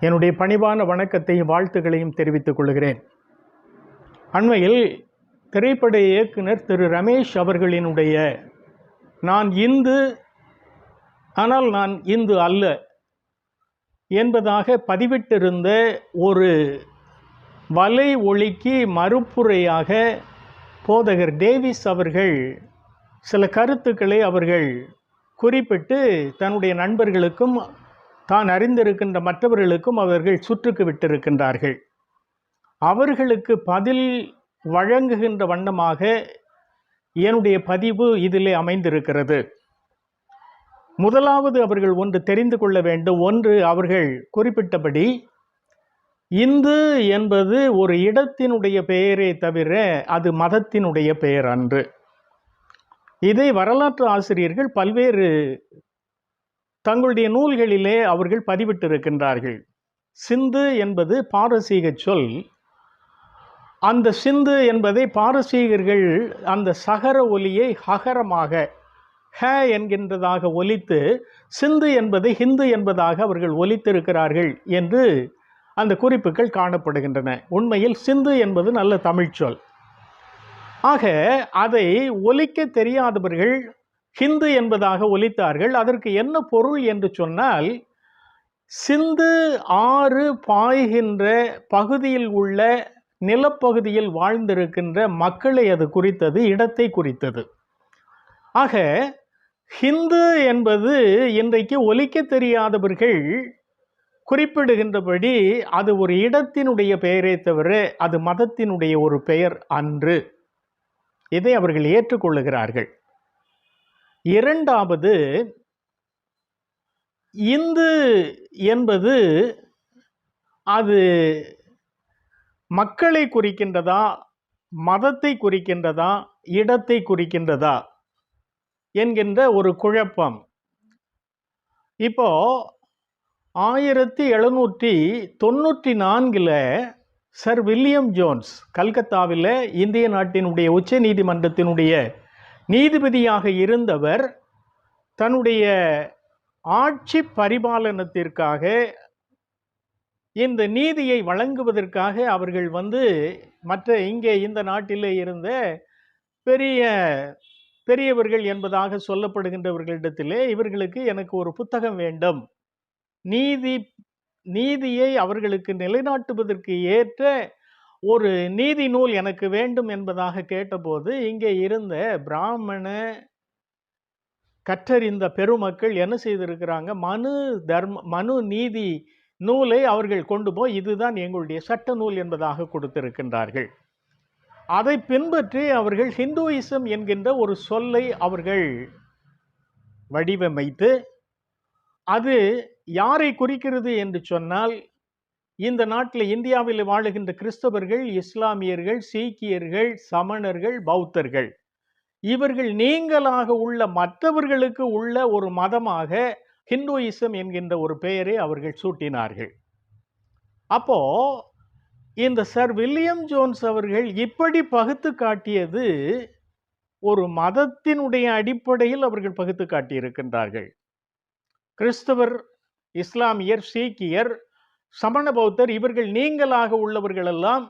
என்னுடைய பணிவான வணக்கத்தையும் வாழ்த்துக்களையும் தெரிவித்துக் கொள்கிறேன். அண்மையில் திரைப்பட இயக்குனர் திரு. ரமேஷ் அவர்களினுடைய நான் இந்து ஆனால் நான் இந்து அல்ல என்பதாக பதிவிட்டிருந்த ஒரு வலை ஒளிக்கு மறுப்புரையாக போதகர் டேவிஸ் அவர்கள் சில கருத்துக்களை அவர்கள் குறிப்பிட்டு தன்னுடைய நண்பர்களுக்கும் தான் அறிந்திருக்கின்ற மற்றவர்களுக்கும் அவர்கள் சுற்றுக்கு விட்டிருக்கின்றார்கள். அவர்களுக்கு பதில் வழங்குகின்ற வண்ணமாக என்னுடைய பதிவு இதிலே அமைந்திருக்கிறது. முதலாவது அவர்கள் ஒன்று தெரிந்து கொள்ள வேண்டும். ஒன்று அவர்கள் குறிப்பிட்டபடி இந்து என்பது ஒரு இடத்தினுடைய பெயரே தவிர அது மதத்தினுடைய பெயர் அன்று. இதை வரலாற்று ஆசிரியர்கள் பல்வேறு தங்களுடைய நூல்களிலே அவர்கள் பதிவிட்டிருக்கின்றார்கள். சிந்து என்பது பாரசீக சொல். அந்த சிந்து என்பதை பாரசீகர்கள் அந்த சகர ஒலியை ஹகரமாக ஹ என்கின்றதாக ஒலித்து சிந்து என்பதை ஹிந்து என்பதாக அவர்கள் ஒலித்திருக்கிறார்கள் என்று அந்த குறிப்புகள் காணப்படுகின்றன. உண்மையில் சிந்து என்பது நல்ல தமிழ்ச்சொல் ஆக அதை ஒலிக்க தெரியாதவர்கள் ஹிந்து என்பதாக ஒலித்தார்கள். அதற்கு என்ன பொருள் என்று சொன்னால் சிந்து ஆறு பாய்கின்ற பகுதியில் உள்ள நிலப்பகுதியில் வாழ்ந்திருக்கின்ற மக்களை அது குறித்தது இடத்தை குறித்தது. ஆக ஹிந்து என்பது இன்றைக்கு ஒலிக்க தெரியாதவர்கள் குறிப்பிடுகின்றபடி அது ஒரு இடத்தினுடைய பெயரே தவிர அது மதத்தினுடைய ஒரு பெயர் அன்று. இதை அவர்கள் ஏற்றுக்கொள்ளுகிறார்கள். இரண்டாவது இந்து என்பது அது மக்களை குறிக்கின்றதா மதத்தை குறிக்கின்றதா இடத்தை குறிக்கின்றதா என்கின்ற ஒரு குழப்பம். இப்போ ஆயிரத்தி எழுநூற்றி தொண்ணூற்றி நான்கில் சர் வில்லியம் ஜோன்ஸ் கல்கத்தாவில் இந்திய நாட்டினுடைய உச்ச நீதிமன்றத்தினுடைய நீதிபதியாக இருந்தவர் தன்னுடைய ஆட்சி பரிபாலனத்திற்காக இந்த நீதியை வழங்குவதற்காக அவர்கள் வந்து மற்ற இங்கே இந்த நாட்டிலே இருந்த பெரிய பெரியவர்கள் என்பதாக சொல்லப்படுகின்றவர்களிடத்திலே இவர்களுக்கு எனக்கு ஒரு புத்தகம் வேண்டும். நீதி நீதியை அவர்களுக்கு நிலைநாட்டுவதற்கு ஏற்ற ஒரு நீதி நூல் எனக்கு வேண்டும் என்பதாக கேட்டபோது இங்கே இருந்த பிராமண கற்றறிந்த பெருமக்கள் என்ன செய்திருக்கிறாங்க? மனு தர்ம மனு நீதி நூலை அவர்கள் கொண்டு போய் இதுதான் எங்களுடைய சட்ட நூல் என்பதாக கொடுத்திருக்கின்றார்கள். அதை பின்பற்றி அவர்கள் ஹிந்துயிசம் என்கின்ற ஒரு சொல்லை அவர்கள் வடிவமைத்து அது யாரை குறிக்கிறது என்று சொன்னால் இந்த நாட்டில் இந்தியாவில் வாழுகின்ற கிறிஸ்தவர்கள் இஸ்லாமியர்கள் சீக்கியர்கள் சமணர்கள் பௌத்தர்கள். இவர்கள் நீங்களாக உள்ள மற்றவர்களுக்கு உள்ள ஒரு மதமாக ஹிந்துயிசம் என்கின்ற ஒரு பெயரை அவர்கள் சூட்டினார்கள். அப்போ இந்த சர் வில்லியம் ஜோன்ஸ் அவர்கள் இப்படி பகுத்து காட்டியது ஒரு மதத்தினுடைய அடிப்படையில் அவர்கள் பகுத்து காட்டியிருக்கின்றார்கள். கிறிஸ்தவர் இஸ்லாமியர் சீக்கியர் சமண பௌத்தர் இவர்கள் நீங்களாக உள்ளவர்களெல்லாம்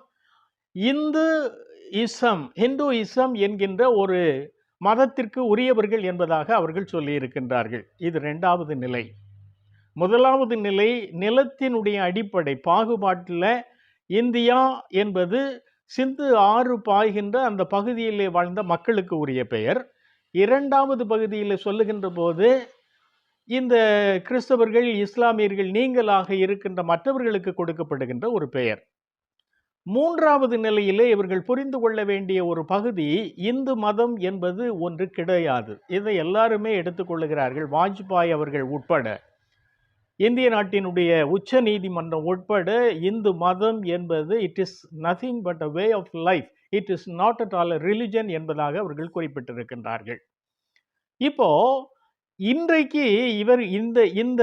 இந்து இசம் ஹிந்து இசம் என்கின்ற ஒரு மதத்திற்கு உரியவர்கள் என்பதாக அவர்கள் சொல்லியிருக்கின்றார்கள். இது ரெண்டாவது நிலை. முதலாவது நிலை நிலத்தினுடைய அடிப்படை பாகுபாட்டில் இந்தியா என்பது சிந்து ஆறு பாய்கின்ற அந்த பகுதியிலே வாழ்ந்த மக்களுக்கு உரிய பெயர். இரண்டாவது பகுதியில் சொல்லுகின்ற போது இந்த கிறிஸ்தவர்கள் இஸ்லாமியர்கள் நீங்களாக இருக்கின்ற மற்றவர்களுக்கு கொடுக்கப்படுகின்ற ஒரு பெயர். மூன்றாவது நிலையிலே இவர்கள் புரிந்து கொள்ள வேண்டிய ஒரு பகுதி இந்து மதம் என்பது ஒன்று கிடையாது. இதை எல்லாருமே எடுத்துக்கொள்ளுகிறார்கள் வாஜ்பாய் அவர்கள் உட்பட. இந்திய நாட்டினுடைய உச்ச நீதிமன்றம் உட்பட இந்து மதம் என்பது it is nothing but a way of life it is not at all religion என்பதாக அவர்கள் குறிப்பிட்டிருக்கின்றார்கள். இப்போ இன்றைக்கு இவர் இந்த இந்த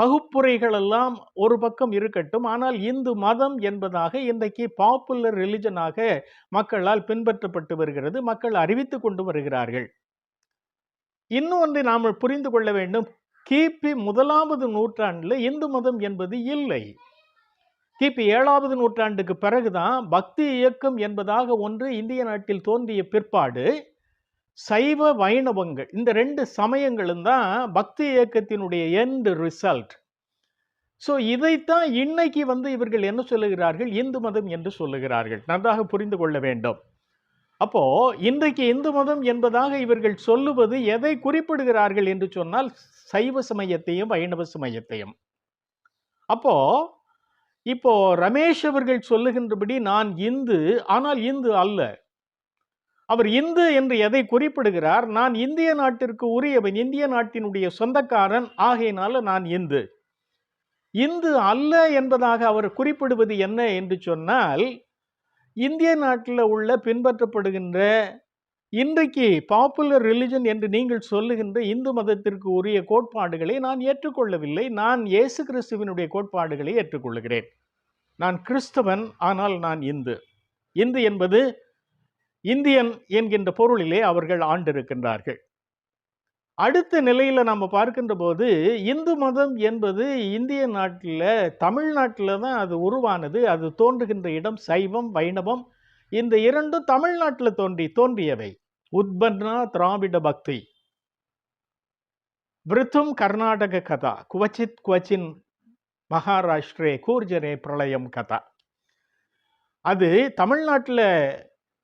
பகுப்புரைகளெல்லாம் ஒரு பக்கம் இருக்கட்டும். ஆனால் இந்து மதம் என்பதாக இன்றைக்கு பாப்புலர் ரிலிஜனாக மக்களால் பின்பற்றப்பட்டு வருகிறது. மக்கள் அறிவித்து கொண்டு வருகிறார்கள். இன்னும் ஒன்றை நாம் புரிந்து கொள்ள வேண்டும். கிபி முதலாவது நூற்றாண்டில் இந்து மதம் என்பது இல்லை. கிபி ஏழாவது நூற்றாண்டுக்கு பிறகுதான் பக்தி இயக்கம் என்பதாக ஒன்று இந்திய நாட்டில் தோன்றிய பிற்பாடு சைவ வைணவங்கள். இந்த ரெண்டு சமயங்களும் தான் பக்தி இயக்கத்தினுடைய எண்ட் ரிசல்ட் ஸோ இதைத்தான் இன்னைக்கு வந்து இவர்கள் என்ன சொல்லுகிறார்கள்? இந்து மதம் என்று சொல்லுகிறார்கள். நன்றாக புரிந்து கொள்ள வேண்டும். அப்போ இன்றைக்கு இந்து மதம் என்பதாக இவர்கள் சொல்லுவது எதை குறிப்பிடுகிறார்கள் என்று சொன்னால் சைவ சமயத்தையும் வைணவ சமயத்தையும். அப்போ இப்போ ரமேஷ் அவர்கள் சொல்லுகின்றபடி நான் இந்து ஆனால் இந்து அல்ல. அவர் இந்து என்று எதை குறிப்பிடுகிறார்? நான் இந்திய நாட்டிற்கு உரியவன் இந்திய நாட்டினுடைய சொந்தக்காரன் ஆகையினால நான் இந்து. இந்து அல்ல என்பதாக அவர் குறிப்பிடுவது என்ன என்று சொன்னால் இந்திய நாட்டில் உள்ள பின்பற்றப்படுகின்ற இன்றைக்கு பாப்புலர் ரிலிஜன் என்று நீங்கள் சொல்லுகின்ற இந்து மதத்திற்கு உரிய கோட்பாடுகளை நான் ஏற்றுக்கொள்ளவில்லை. நான் இயேசு கிறிஸ்துவினுடைய கோட்பாடுகளை ஏற்றுக்கொள்கிறேன் நான் கிறிஸ்தவன் ஆனால் நான் இந்து. இந்து என்பது இந்தியன் என்கின்ற பொருளிலே அவர்கள் ஆண்டிருக்கின்றார்கள். அடுத்த நிலையில் நம்ம பார்க்கின்ற போது இந்து மதம் என்பது இந்திய நாட்டில் தமிழ்நாட்டில் தான் அது உருவானது. அது தோன்றுகின்ற இடம் சைவம் வைணவம். இந்த இரண்டும் தமிழ்நாட்டில் தோன்றி தோன்றியவை. உத்பன்னா திராவிட பக்தி. விருத்தும் கர்நாடக கதா. குவச்சித் குவச்சின் மகாராஷ்டிரே கூர்ஜரே பிரளயம் கதா. அது தமிழ்நாட்டில்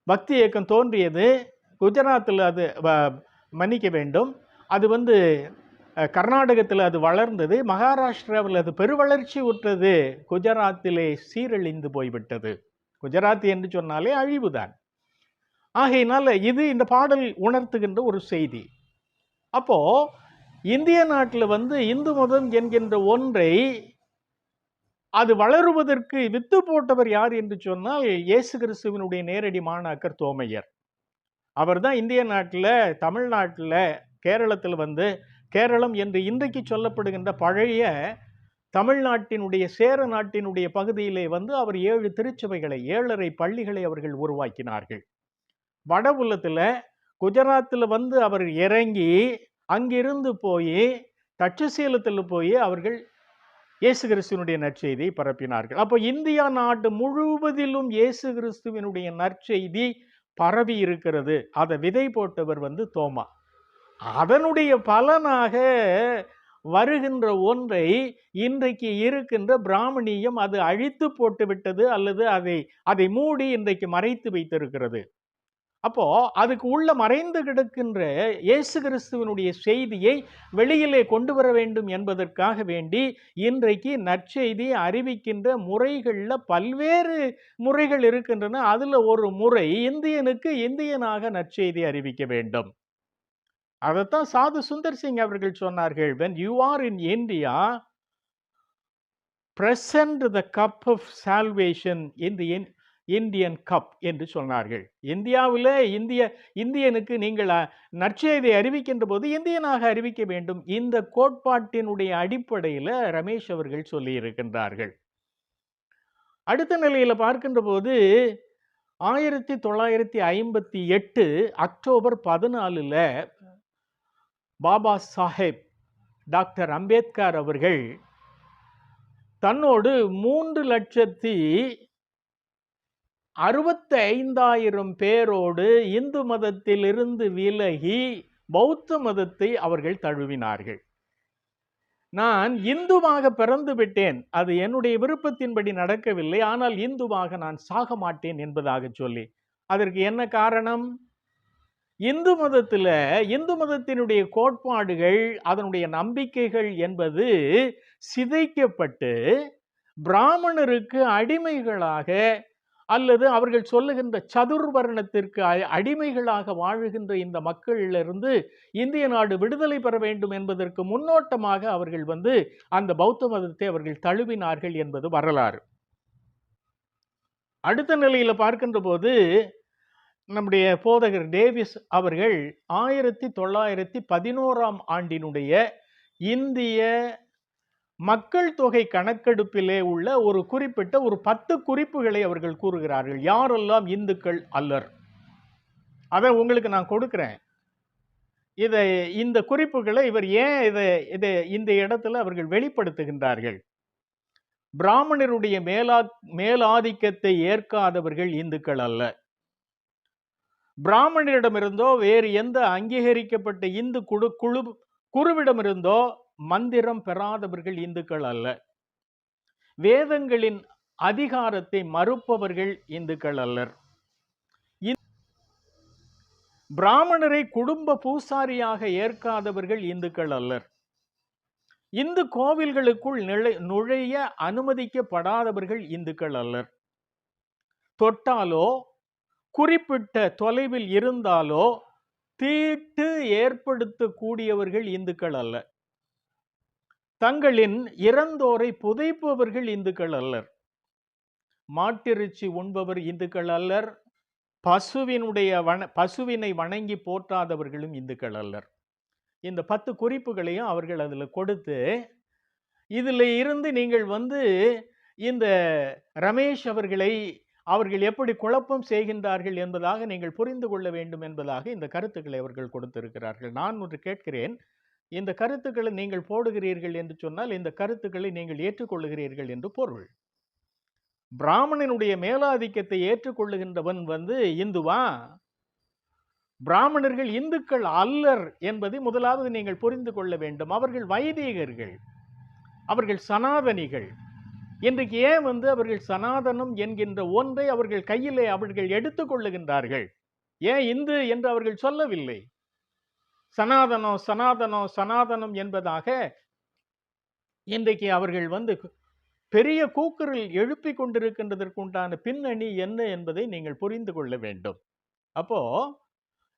பக்தி இயக்கம் தோன்றியது. குஜராத்தில் அது வ- மன்னிக்க வேண்டும். அது வந்து கர்நாடகத்தில் அது வளர்ந்தது. மகாராஷ்டிராவில் அது பெருவளர்ச்சி உற்றது. குஜராத்திலே சீரழிந்து போய்விட்டது. குஜராத் என்று சொன்னாலே அழிவுதான். ஆகையினால் இது இந்த பாடல் உணர்த்துகின்ற ஒரு செய்தி. அப்போது இந்திய நாட்டில் வந்து இந்து மதம் என்கின்ற ஒன்றை அது வளருவதற்கு வித்து போட்டவர் யார் என்று சொன்னால் இயேசு கிறிஸ்துவினுடைய நேரடி மாணாக்கர் தோமையர். அவர் தான் இந்திய நாட்டில் தமிழ்நாட்டில் கேரளத்தில் வந்து கேரளம் என்று இன்றைக்கு சொல்லப்படுகின்ற பழைய தமிழ்நாட்டினுடைய சேர நாட்டினுடைய பகுதியிலே வந்து அவர் ஏழு திருச்சபைகளை ஏழரை பள்ளிகளை அவர்கள் உருவாக்கினார்கள். வட உலகத்தில் குஜராத்தில் வந்து அவர் இறங்கி அங்கிருந்து போய் தட்சசீலத்தில் போய் அவர்கள் இயேசு கிறிஸ்துவனுடைய நற்செய்தியை பரப்பினார்கள். அப்போ இந்தியா நாடு முழுவதிலும் இயேசு கிறிஸ்துவினுடைய நற்செய்தி பரவி இருக்கிறது. அதை விதை போட்டவர் வந்து தோமா. அதனுடைய பலனாக வருகின்ற ஒன்றை இன்றைக்கு இருக்கின்ற பிராமணியம் அது அழித்து போட்டுவிட்டது அல்லது அதை அதை மூடி இன்றைக்கு மறைத்து வைத்திருக்கிறது. அப்போ அதுக்கு உள்ள மறைந்து கிடக்கின்ற இயேசு கிறிஸ்துவனுடைய செய்தியை வெளியிலே கொண்டு வர வேண்டும் என்பதற்காக வேண்டி இன்றைக்கு நற்செய்தி அறிவிக்கின்ற முறைகளில் பல்வேறு முறைகள் இருக்கின்றன. அதில் ஒரு முறை இந்தியனுக்கு இந்தியனாக நற்செய்தி அறிவிக்க வேண்டும். அதைத்தான் சாது சுந்தர் சிங் அவர்கள் சொன்னார்கள் when you are in India present the cup of salvation in Indian cup என்று சொன்னார்கள். இந்தியாவில் இந்திய இந்தியனுக்கு நீங்கள் நற்செய்தியை அறிவிக்கின்ற போது இந்தியனாக அறிவிக்க வேண்டும். இந்த கோட்பாட்டினுடைய அடிப்படையில் ரமேஷ் அவர்கள் சொல்லியிருக்கின்றார்கள். அடுத்த நிலையில் பார்க்கின்ற போது ஆயிரத்தி தொள்ளாயிரத்தி ஐம்பத்தி எட்டு அக்டோபர் பதினாலில் பாபா சாஹேப் டாக்டர் அம்பேத்கர் அவர்கள் தன்னோடு மூன்று லட்சத்தி அறுபத்தி ஐந்தாயிரம் பேரோடு இந்து மதத்திலிருந்து விலகி பௌத்த மதத்தை அவர்கள் தழுவினார்கள். நான் இந்துவாக பிறந்து விட்டேன். அது என்னுடைய விருப்பத்தின்படி நடக்கவில்லை. ஆனால் இந்துவாக நான் சாக மாட்டேன் என்பதாக சொல்லி. அதற்கு என்ன காரணம்? இந்து மதத்தில் இந்து மதத்தினுடைய கோட்பாடுகள் அதனுடைய நம்பிக்கைகள் என்பது சிதைக்கப்பட்டு பிராமணருக்கு அடிமைகளாக அல்லது அவர்கள் சொல்லுகின்ற சதுர்வர்ணத்திற்கு அடிமைகளாக வாழுகின்ற இந்த மக்களிலிருந்து இந்திய நாடு விடுதலை பெற வேண்டும் என்பதற்கு முன்னோட்டமாக அவர்கள் வந்து அந்த பௌத்த மதத்தை அவர்கள் தழுவினார்கள் என்பது வரலாறு. அடுத்த நிலையில் பார்க்கின்ற போது நம்முடைய போதகர் டேவிஸ் அவர்கள் ஆயிரத்தி தொள்ளாயிரத்தி பதினோராம் ஆண்டினுடைய இந்திய மக்கள் தொகை கணக்கெடுப்பிலே உள்ள ஒரு குறிப்பிட்ட ஒரு பத்து குறிப்புகளை அவர்கள் கூறுகிறார்கள். யாரெல்லாம் இந்துக்கள் அல்லர்? அதை உங்களுக்கு நான் கொடுக்குறேன். இதை இந்த குறிப்புகளை இவர் ஏன் இதை இதை இந்த இடத்துல அவர்கள் வெளிப்படுத்துகின்றார்கள்? பிராமணருடைய மேலா மேலாதிக்கத்தை ஏற்காதவர்கள் இந்துக்கள் அல்ல. பிராமணரிடமிருந்தோ வேறு எந்த அங்கீகரிக்கப்பட்ட இந்து குழு குழு குருவிடமிருந்தோ மந்திரம் பெறாதவர்கள் இந்துக்கள் அல்ல. வேதங்களின் அதிகாரத்தை மறுப்பவர்கள் இந்துக்கள் அல்லர். இந்- பிராமணரை குடும்ப பூசாரியாக ஏற்காதவர்கள் இந்துக்கள் அல்லர். இந்து கோவில்களுக்குள் நிலை- நுழைய அனுமதிக்கப்படாதவர்கள் இந்துக்கள் அல்லர். தொட்டாலோ குறிப்பிட்ட தொலைவில் இருந்தாலோ தீட்டு ஏற்படுத்தக்கூடியவர்கள் இந்துக்கள் அல்ல. தங்களின் இறந்தோரை புதைப்பவர்கள் இந்துக்கள் அல்லர். மாட்டிறைச்சி உண்பவர் இந்துக்கள் அல்லர். பசுவினுடைய வன பசுவினை வணங்கி போற்றாதவர்களும் இந்துக்கள் அல்லர். இந்த பத்து குறிப்புகளையும் அவர்கள் அதில் கொடுத்து இதில் இருந்து நீங்கள் வந்து இந்த ரமேஷ் அவர்களை அவர்கள் எப்படி குழப்பம் செய்கின்றார்கள் என்பதாக நீங்கள் புரிந்து கொள்ள வேண்டும் என்பதாக இந்த கருத்துக்களை அவர்கள் கொடுத்திருக்கிறார்கள். நான் ஒன்று கேட்கிறேன். இந்த கருத்துக்களை நீங்கள் போடுகிறீர்கள் என்று சொன்னால் இந்த கருத்துக்களை நீங்கள் ஏற்றுக்கொள்ளுகிறீர்கள் என்று பொருள். பிராமணனுடைய மேலாதிக்கத்தை ஏற்றுக்கொள்ளுகின்றவன் வந்து இந்துவா? பிராமணர்கள் இந்துக்கள் அல்லர் என்பதை முதலாவது நீங்கள் புரிந்து கொள்ள வேண்டும். அவர்கள் வைதீகர்கள். அவர்கள் சனாதனிகள். இன்றைக்கு ஏன் வந்து அவர்கள் சனாதனம் என்கின்ற ஒன்றை அவர்கள் கையிலே அவர்கள் எடுத்துக்கொள்ளுகின்றார்கள் ஏன் இந்து என்று அவர்கள் சொல்லவில்லை? சனாதனம் சனாதனம் சனாதனம் என்பதாக இன்றைக்கு அவர்கள் வந்து பெரிய கூக்குரல் எழுப்பி கொண்டிருக்கின்றதற்குண்டான பின்னணி என்ன என்பதை நீங்கள் புரிந்து கொள்ள வேண்டும். அப்போ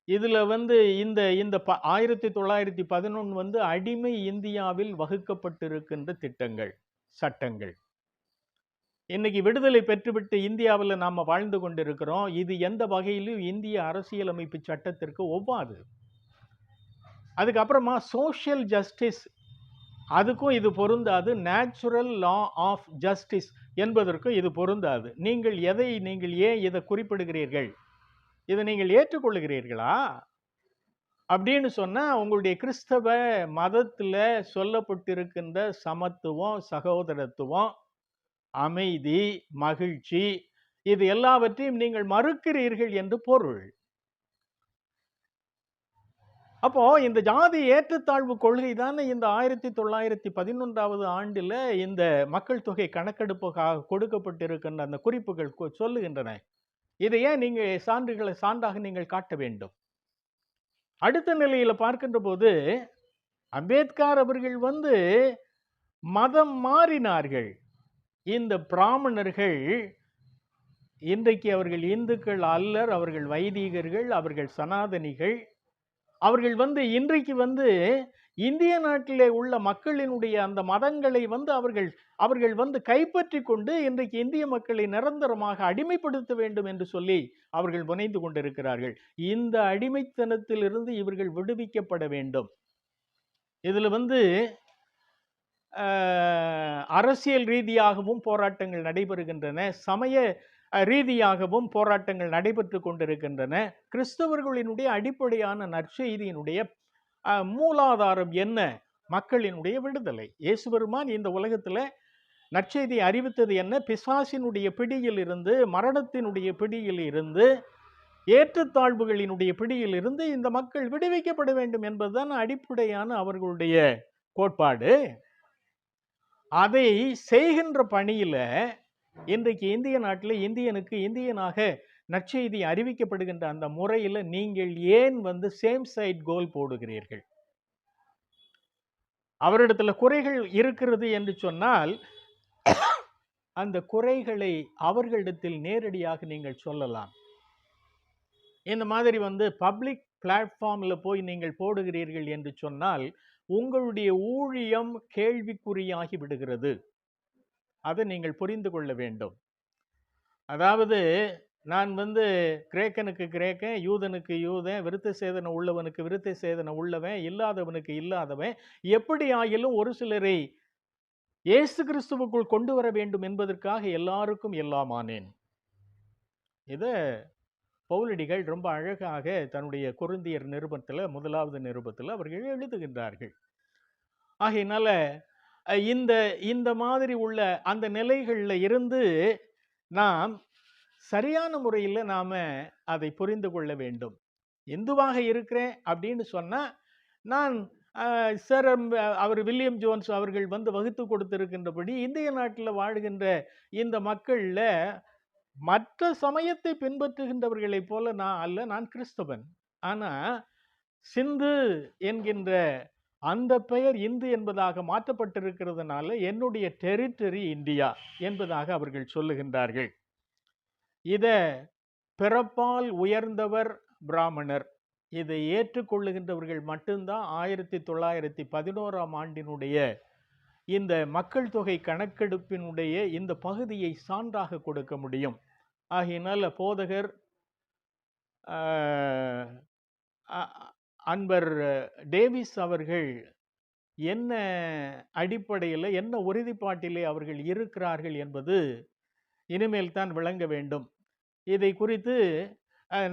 இதுல வந்து இந்த இந்த ப ஆயிரத்தி தொள்ளாயிரத்தி பதினொன்று வந்து அடிமை இந்தியாவில் வகுக்கப்பட்டிருக்கின்ற திட்டங்கள் சட்டங்கள். இன்னைக்கு விடுதலை பெற்றுவிட்டு இந்தியாவில் நாம் வாழ்ந்து கொண்டிருக்கிறோம். இது எந்த வகையிலும் இந்திய அரசியலமைப்பு சட்டத்திற்கு ஒவ்வாது. அதுக்கப்புறமா சோஷியல் ஜஸ்டிஸ் அதுக்கும் இது பொருந்தாது. நேச்சுரல் லா ஆஃப் ஜஸ்டிஸ் என்பதற்கும் இது பொருந்தாது. நீங்கள் எதை நீங்கள் ஏன் இதை குறிப்பிடுகிறீர்கள்? இதை நீங்கள் ஏற்றுக்கொள்ளுகிறீர்களா? அப்படின்னு சொன்னால் உங்களுடைய கிறிஸ்தவ மதத்தில் சொல்லப்பட்டிருக்கின்ற சமத்துவம் சகோதரத்துவம் அமைதி மகிழ்ச்சி இது எல்லாவற்றையும் நீங்கள் மறுக்கிறீர்கள் என்று பொருள். அப்போ இந்த ஜாதி ஏற்றத்தாழ்வு கொள்கை தானே இந்த ஆயிரத்தி தொள்ளாயிரத்தி பதினொன்றாவது ஆண்டில் இந்த மக்கள் தொகை கணக்கெடுப்புக்காக கொடுக்கப்பட்டிருக்கின்ற அந்த குறிப்புகள் கொ- சொல்லுகின்றன. இதை ஏன் நீங்கள் சான்றுகளை சான்றாக நீங்கள் காட்ட வேண்டும்? அடுத்த நிலையில் பார்க்கின்ற போது அம்பேத்கர் அவர்கள் வந்து மதம் மாறினார்கள். இந்த பிராமணர்கள் இன்றைக்கு அவர்கள் இந்துக்கள் அல்லர் அவர்கள் வைதீகர்கள் அவர்கள் சனாதனிகள் அவர்கள் வந்து இன்றைக்கு வந்து இந்திய நாட்டிலே உள்ள மக்களினுடைய அந்த மதங்களை வந்து அவர்கள் அவர்கள் வந்து கைப்பற்றி கொண்டு இன்றைக்கு இந்திய மக்களை நிரந்தரமாக அடிமைப்படுத்த வேண்டும் என்று சொல்லி அவர்கள் முனைந்து கொண்டிருக்கிறார்கள். இந்த அடிமைத்தனத்திலிருந்து இவர்கள் விடுவிக்கப்பட வேண்டும். இதில் வந்து அரசியல் ரீதியாகவும் போராட்டங்கள் நடைபெறுகின்றன. சமய ரீதியாகவும் போராட்டங்கள் நடைபெற்று கொண்டிருக்கின்றன. கிறிஸ்தவர்களினுடைய அடிப்படையான நற்செய்தியினுடைய மூலாதாரம் என்ன? மக்களினுடைய விடுதலை. இயேசு பெருமான் இந்த உலகத்தில் நற்செய்தி அறிவித்தது என்ன? பிசாசினுடைய பிடியில் இருந்து மரணத்தினுடைய பிடியில் இருந்து ஏற்றத்தாழ்வுகளினுடைய பிடியில் இருந்து இந்த மக்கள் விடுவிக்கப்பட வேண்டும் என்பதுதான் அடிப்படையான அவர்களுடைய கோட்பாடு. அதை செய்கின்ற பணியில் இன்றைக்கு இந்திய நாட்டில் இந்தியனுக்கு இந்தியனாக நற்செய்தி அறிவிக்கப்படுகின்ற அந்த முறையில் நீங்கள் ஏன் வந்து சேம் சைட் கோல் போடுகிறீர்கள்? அவரிடத்துல குறைகள் இருக்கிறது என்று சொன்னால் அந்த குறைகளை அவர்களிடத்தில் நேரடியாக நீங்கள் சொல்லலாம். இந்த மாதிரி வந்து பப்ளிக் பிளாட்ஃபார்மில் போய் நீங்கள் போடுகிறீர்கள் என்று சொன்னால் உங்களுடைய ஊழியம் கேள்விக்குறியாகி விடுகிறது. அதை நீங்கள் புரிந்து கொள்ள வேண்டும். அதாவது நான் வந்து கிரேக்கனுக்கு கிரேக்கன் யூதனுக்கு யூதன் விருத்த சேதனை உள்ளவனுக்கு விருத்த சேதனை உள்ளவன் இல்லாதவனுக்கு இல்லாதவன் எப்படி ஆகிலும் ஒரு சிலரை இயேசு கிறிஸ்துவுக்குள் கொண்டு வர வேண்டும் என்பதற்காக எல்லாருக்கும் எல்லாமானேன். இதை பௌலடிகள் ரொம்ப அழகாக தன்னுடைய குருந்தியர் நிருபத்தில் முதலாவது நிருபத்தில் அவர்கள் எழுதுகின்றார்கள். ஆகையினால இந்த இந்த மாதிரி உள்ள அந்த நிலைகளில் இருந்து நாம் சரியான முறையில் நாம் அதை புரிந்து கொள்ள வேண்டும். இந்துவாக இருக்கிறேன்? அப்படின்னு சொன்னால் நான் சார் அவர் வில்லியம் ஜோன்ஸ் அவர்கள் வந்து வகுத்து கொடுத்திருக்கின்றபடி இந்திய நாட்டில் வாழ்கின்ற இந்த மக்களில் மற்ற சமயத்தை பின்பற்றுகின்றவர்களைப் போல நான் அல்ல நான் கிறிஸ்தவன். ஆனால் சிந்து என்கின்ற அந்த பெயர் இந்து என்பதாக மாற்றப்பட்டிருக்கிறதுனால என்னுடைய டெரிட்டரி இந்தியா என்பதாக அவர்கள் சொல்லுகின்றார்கள். இத பிறப்பால் உயர்ந்தவர் பிராமணர். இதை ஏற்றுக்கொள்ளுகின்றவர்கள் மட்டும்தான் ஆயிரத்தி தொள்ளாயிரத்தி பதினோராம் ஆண்டினுடைய இந்த மக்கள் தொகை கணக்கெடுப்பினுடைய இந்த பகுதியை சான்றாக கொடுக்க முடியும். ஆகையினால் போதகர் அன்பர் டேவிஸ் அவர்கள் என்ன அடிப்படையில் என்ன உறுதிப்பாட்டிலே அவர்கள் இருக்கிறார்கள் என்பது இனிமேல் தான் விளங்க வேண்டும். இதை குறித்து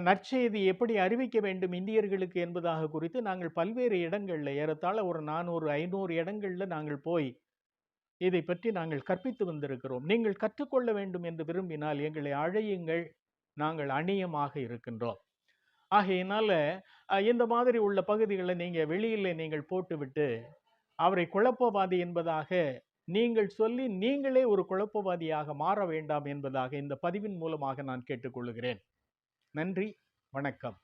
நற்செய்தி எப்படி அறிவிக்க வேண்டும் இந்தியர்களுக்கு என்பதாக குறித்து நாங்கள் பல்வேறு இடங்களில் ஏறத்தாழ ஒரு நானூறு ஐநூறு இடங்களில் நாங்கள் போய் இதை பற்றி நாங்கள் கற்பித்து வந்திருக்கிறோம். நீங்கள் கற்றுக்கொள்ள வேண்டும் என்று விரும்பினால் எங்களை அழையுங்கள். நாங்கள் அணியமாக இருக்கின்றோம். ஆகையினால அஹ், இந்த மாதிரி உள்ள பகுதிகளை நீங்கள் வெளியில் நீங்கள் போட்டுவிட்டு அவரை குழப்பவாதி என்பதாக நீங்கள் சொல்லி நீங்களே ஒரு குழப்பவாதியாக மாற வேண்டாம் என்பதாக இந்த பதிவின் மூலமாக நான் கேட்டுக்கொள்கிறேன். நன்றி வணக்கம்.